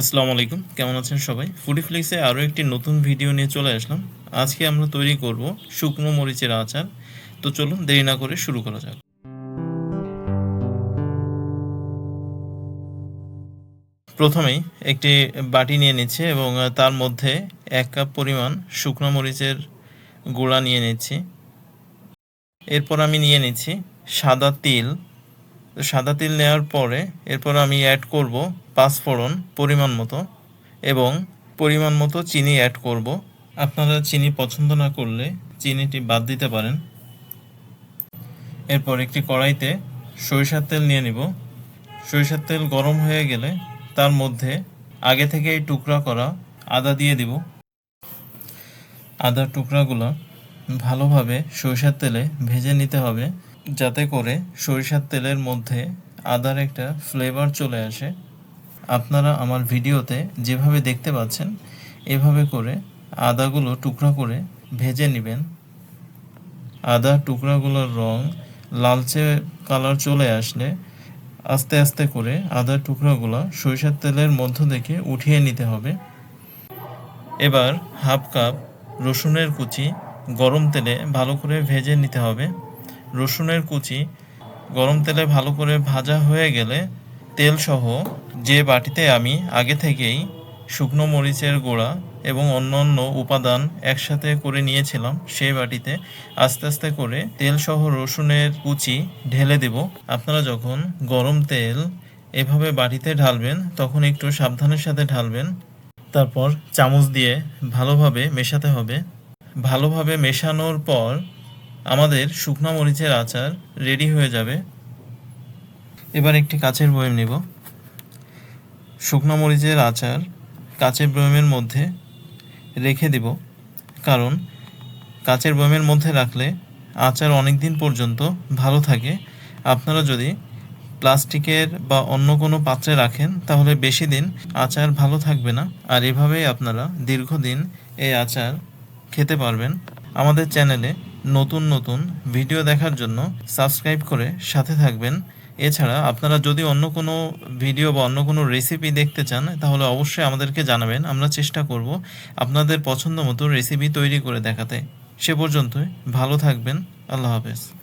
আসসালামু আলাইকুম। কেমন আছেন সবাই? ফুডি ফ্লিক্সে আরও একটি নতুন ভিডিও নিয়ে চলে আসলাম। আজকে আমরা তৈরি করব শুকনো মরিচের আচার। তো চলুন দেরি না করে শুরু করা যাক। প্রথমেই একটি বাটি নিয়ে নিচ্ছি এবং তার মধ্যে এক কাপ পরিমাণ শুকনো মরিচের গুঁড়া নিয়ে নিচ্ছি। এরপর আমি নিয়ে নিচ্ছি সাদা তিল। সাদা তিল নেওয়ার পরে এরপর আমি অ্যাড করব পাঁচফোড়ন পরিমাণ মতো এবং পরিমাণ মতো চিনি অ্যাড করব। আপনারা চিনি পছন্দ না করলে চিনিটি বাদ দিতে পারেন। এরপর একটি কড়াইতে সরিষার তেল নিয়ে নিব। সরিষার তেল গরম হয়ে গেলে তার মধ্যে আগে থেকে এই টুকরা করা আদা দিয়ে দিব। আদার টুকরাগুলো ভালোভাবে সরিষার তেলে ভেজে নিতে হবে। যাতে করে সরিষার তেলের মধ্যে আদার একটা ফ্লেভার চলে আসে। আপনারা আমার ভিডিওতে যেভাবে দেখতে পাচ্ছেন, এভাবে করে আদাগুলো টুকরা করে ভেজে নেবেন। আদার টুকরাগুলোর রং লালচে কালার চলে আসলে আস্তে আস্তে করে আদার টুকরাগুলো সরিষার তেলের মধ্য থেকে উঠিয়ে নিতে হবে। এবার হাফ কাপ রসুনের কুচি গরম তেলে ভালো করে ভেজে নিতে হবে। রসুনের কুচি গরম তেলে ভালো করে ভাজা হয়ে গেলে তেল সহ যে বাটিতে আমি আগে থেকেই শুকনো মরিচের গুঁড়া এবং অন্যান্য উপাদান একসাথে করে নিয়েছিলাম, সেই বাটিতে আস্তে আস্তে করে তেল সহ রসুনের কুচি ঢেলে দেব। আপনারা যখন গরম তেল এভাবে বাটিতে ঢালবেন, তখন একটু সাবধানের সাথে ঢালবেন। তারপর চামচ দিয়ে ভালোভাবে মেশাতে হবে। ভালোভাবে মেশানোর পর আমাদের শুকনো মরিচের আচার রেডি হয়ে যাবে। এবার একটি কাচের বয়ম নিব। শুকনো মরিচের আচার কাচের বয়মের মধ্যে রেখে দিব, কারণ কাচের বয়মের মধ্যে রাখলে আচার অনেক দিন পর্যন্ত ভালো থাকে। আপনারা যদি প্লাস্টিকের বা অন্য কোনো পাত্রে রাখেন, তাহলে বেশি দিন আচার ভালো থাকবে না। আর এভাবেই আপনারা দীর্ঘদিন এই আচার খেতে পারবেন। আমাদের চ্যানেলে নতুন নতুন ভিডিও দেখার জন্য সাবস্ক্রাইব করে সাথে থাকবেন। এছাড়া আপনারা যদি অন্য কোনো ভিডিও বা অন্য কোনো রেসিপি দেখতে চান, তাহলে অবশ্যই আমাদেরকে জানাবেন। আমরা চেষ্টা করব আপনাদের পছন্দ মতো রেসিপি তৈরি করে দেখাতে। সে পর্যন্তই। ভালো থাকবেন। আল্লাহ হাফেজ।